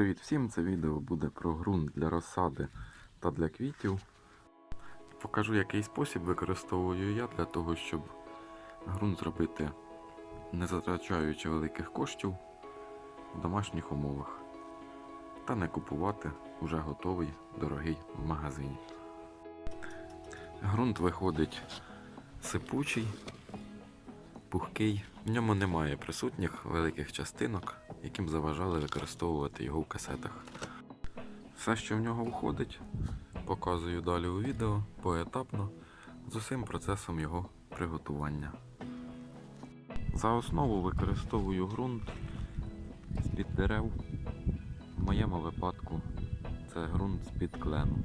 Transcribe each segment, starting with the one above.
Привіт всім! Це відео буде про ґрунт для розсади та для квітів. Покажу, який спосіб використовую я для того, щоб ґрунт зробити, не затрачаючи великих коштів в домашніх умовах та не купувати уже готовий дорогий в магазині. Ґрунт виходить сипучий, пухкий. В ньому немає присутніх великих частинок, яким заважали використовувати його в касетах. Все, що в нього входить, показую далі у відео поетапно з усім процесом його приготування. За основу використовую ґрунт з-під дерев. В моєму випадку це ґрунт з-під клену.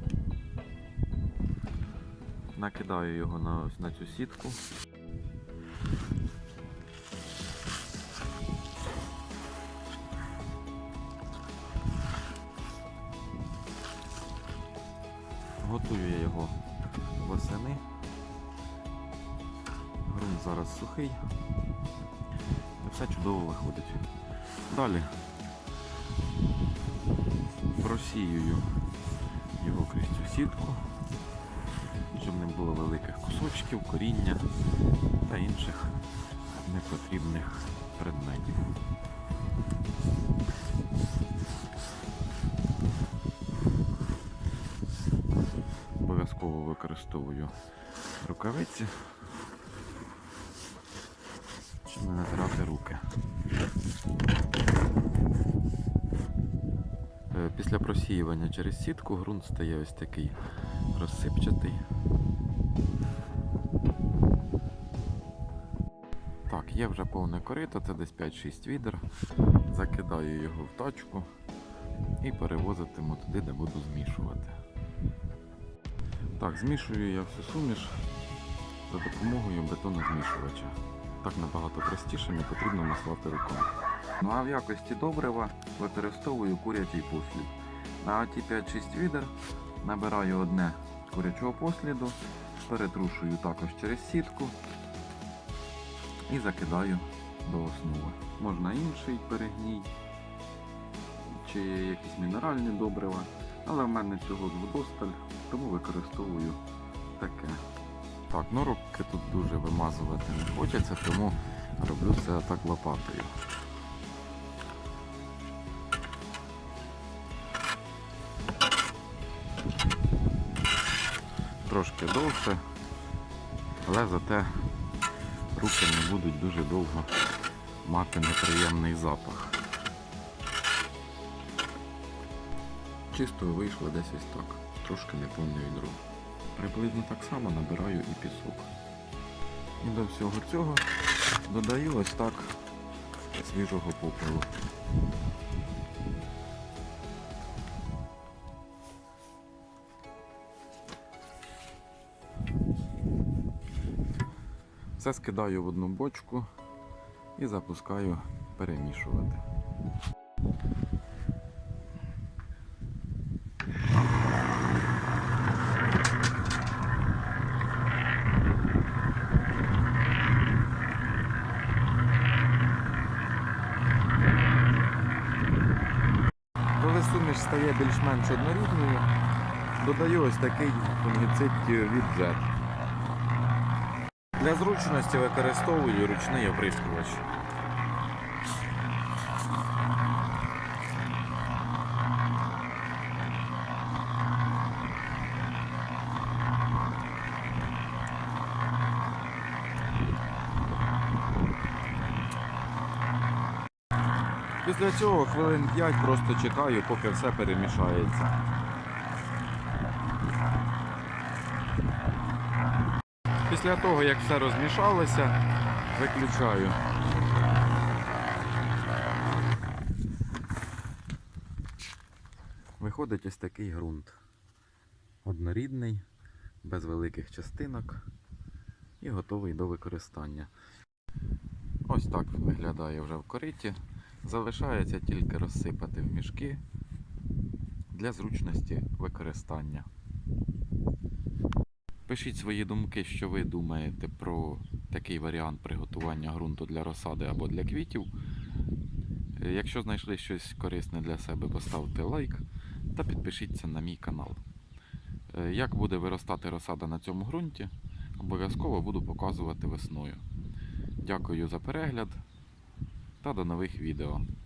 Накидаю його на, на цю сітку. Готую я його восени. Грунт зараз сухий. І все чудово виходить. Далі просіюю його крізь цю сітку, щоб не було великих кусочків, коріння та інших непотрібних предметів. Використовую рукавиці, щоб не натирати руки. Е, Після просіювання через сітку ґрунт стає ось такий розсипчатий. Так, є вже повне корито, це десь 5-6 відер. Закидаю його в тачку і перевозитиму туди, де буду змішувати. Так, змішую я всю суміш за допомогою бетонозмішувача. Так набагато простіше, не потрібно маслати руками. Ну а в якості добрива використовую курячий послід. На ті 5-6 відер набираю одне курячого посліду, перетрушую також через сітку і закидаю до основи. Можна інший перегній чи якісь мінеральні добрива, але в мене цього вдосталь, тому використовую таке. Так, ну руки тут дуже вимазувати не хочеться, тому роблю це так лопатою. Трошки довше, але зате руки не будуть дуже довго мати неприємний запах. Чисто вийшло десь ось так, трошки не повне відро. Приблизно так само набираю і пісок. І до всього цього додаю ось так свіжого попелу. Все скидаю в одну бочку і запускаю перемішувати. Коли суміш стає більш-менш однорідною, додаю ось такий фунгіцид від. Для зручності використовую ручний оприскувач. Після цього хвилин 5 просто чекаю, поки все перемішається. Після того, як все розмішалося, виключаю. Виходить ось такий ґрунт. Однорідний, без великих частинок і готовий до використання. Ось так виглядає вже в кориті. Залишається тільки розсипати в мішки для зручності використання. Пишіть свої думки, що ви думаєте про такий варіант приготування ґрунту для розсади або для квітів. Якщо знайшли щось корисне для себе, поставте лайк та підпишіться на мій канал. Як буде виростати розсада на цьому ґрунті, обов'язково буду показувати весною. Дякую за перегляд та до нових відео.